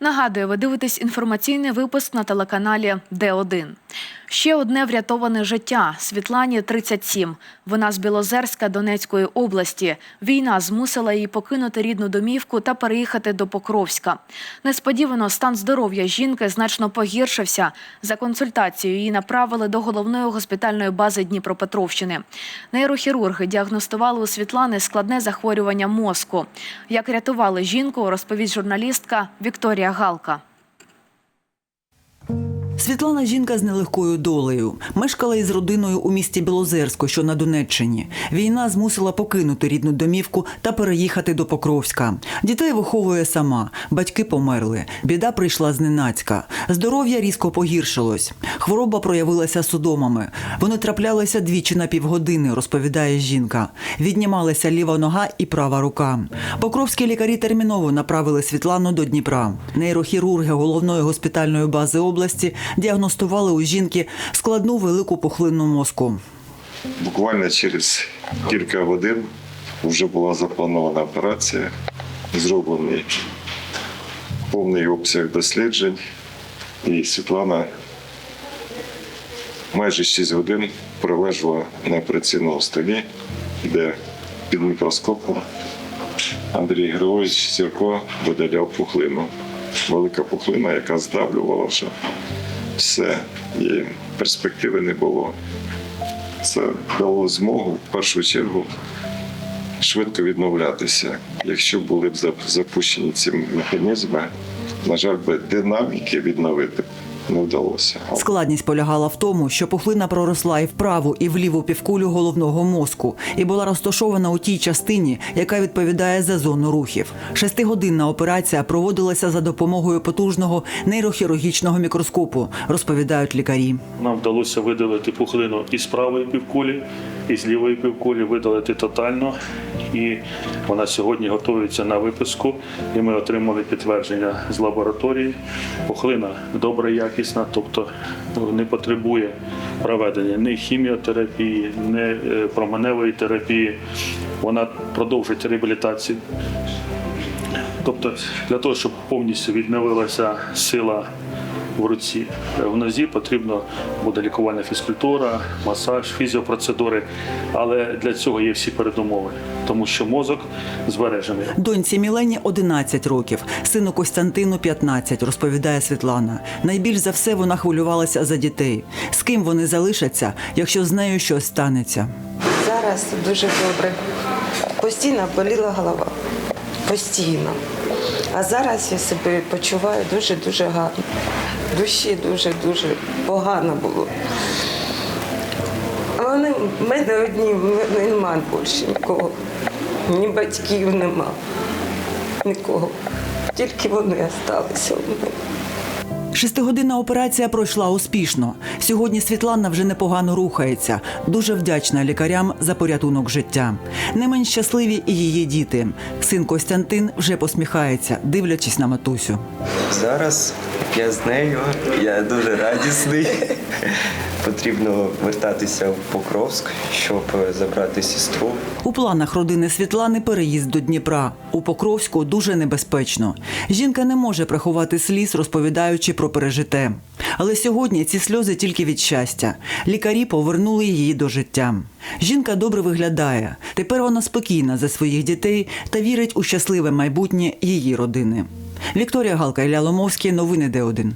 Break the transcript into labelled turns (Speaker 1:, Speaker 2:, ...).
Speaker 1: Нагадую, ви дивитесь інформаційний випуск на телеканалі Д1. Ще одне врятоване життя. Світлані 37. Вона з Білозерська Донецької області. Війна змусила її покинути рідну домівку та переїхати до Покровська. Несподівано стан здоров'я жінки значно погіршився. За консультацією її направили до головної госпітальної бази Дніпропетровщини. Нейрохірурги діагностували у Світлани складне захворювання мозку. Як рятували жінку, розповість журналістка Вікторія Галка.
Speaker 2: Світлана жінка з нелегкою долею. Мешкала із родиною у місті Білозерсько, що на Донеччині. Війна змусила покинути рідну домівку та переїхати до Покровська. Дітей виховує сама. Батьки померли. Біда прийшла зненацька. Здоров'я різко погіршилось. Хвороба проявилася судомами. Вони траплялися двічі на півгодини, розповідає жінка. Віднімалася ліва нога і права рука. Покровські лікарі терміново направили Світлану до Дніпра. Нейрохірурги головної госпітальної бази області діагностували у жінки складну велику пухлину мозку.
Speaker 3: Буквально через кілька годин вже була запланована операція, зроблений повний обсяг досліджень, і Світлана майже 6 годин пролежала на операційному столі, де під мікроскопом Андрій Григорович Сірко видаляв пухлину. Велика пухлина, яка здавлювала вже все, і перспективи не було. Це дало змогу в першу чергу швидко відновлятися. Якщо були б запущені ці механізми, на жаль, би динаміки відновити не вдалося.
Speaker 2: Складність полягала в тому, що пухлина проросла і в праву, і в ліву півкулю головного мозку, і була розташована у тій частині, яка відповідає за зону рухів. Шестигодинна операція проводилася за допомогою потужного нейрохірургічного мікроскопу, розповідають лікарі.
Speaker 4: Нам вдалося видалити пухлину із правої півкулі, і з лівої півкулі видалити тотально. І вона сьогодні готується на виписку. І ми отримали підтвердження з лабораторії. Пухлина добра якісна, тобто не потребує проведення ні хіміотерапії, ні е, променевої терапії. Вона продовжить реабілітацію. Тобто для того, щоб повністю відновилася сила в руці, в нозі потрібно буде лікувальна фізкультура, масаж, фізіопроцедури. Але для цього є всі передумови, тому що мозок збережений.
Speaker 2: Доньці Мілені 11 років, сину Костянтину 15, розповідає Світлана. Найбільш за все вона хвилювалася за дітей. З ким вони залишаться, якщо з нею щось станеться.
Speaker 5: Зараз дуже добре. Постійно боліла голова. Постійно. А зараз я себе почуваю дуже-дуже гарно. Душі дуже-дуже погано було. Але в мене одні, немає більше нікого. Ні батьків нема. Нікого. Тільки вони залишилися у мене.
Speaker 2: Шестигодинна операція пройшла успішно. Сьогодні Світлана вже непогано рухається. Дуже вдячна лікарям за порятунок життя. Не менш щасливі і її діти. Син Костянтин вже посміхається, дивлячись на матусю.
Speaker 6: Зараз я з нею, я дуже радісний. Потрібно вертатися в Покровськ, щоб забрати сестру.
Speaker 2: У планах родини Світлани переїзд до Дніпра. У Покровську дуже небезпечно. Жінка не може приховати сліз, розповідаючи про пережите. Але сьогодні ці сльози тільки від щастя. Лікарі повернули її до життя. Жінка добре виглядає. Тепер вона спокійна за своїх дітей та вірить у щасливе майбутнє її родини. Вікторія Галка Ілля Ломовський. Новини Д1.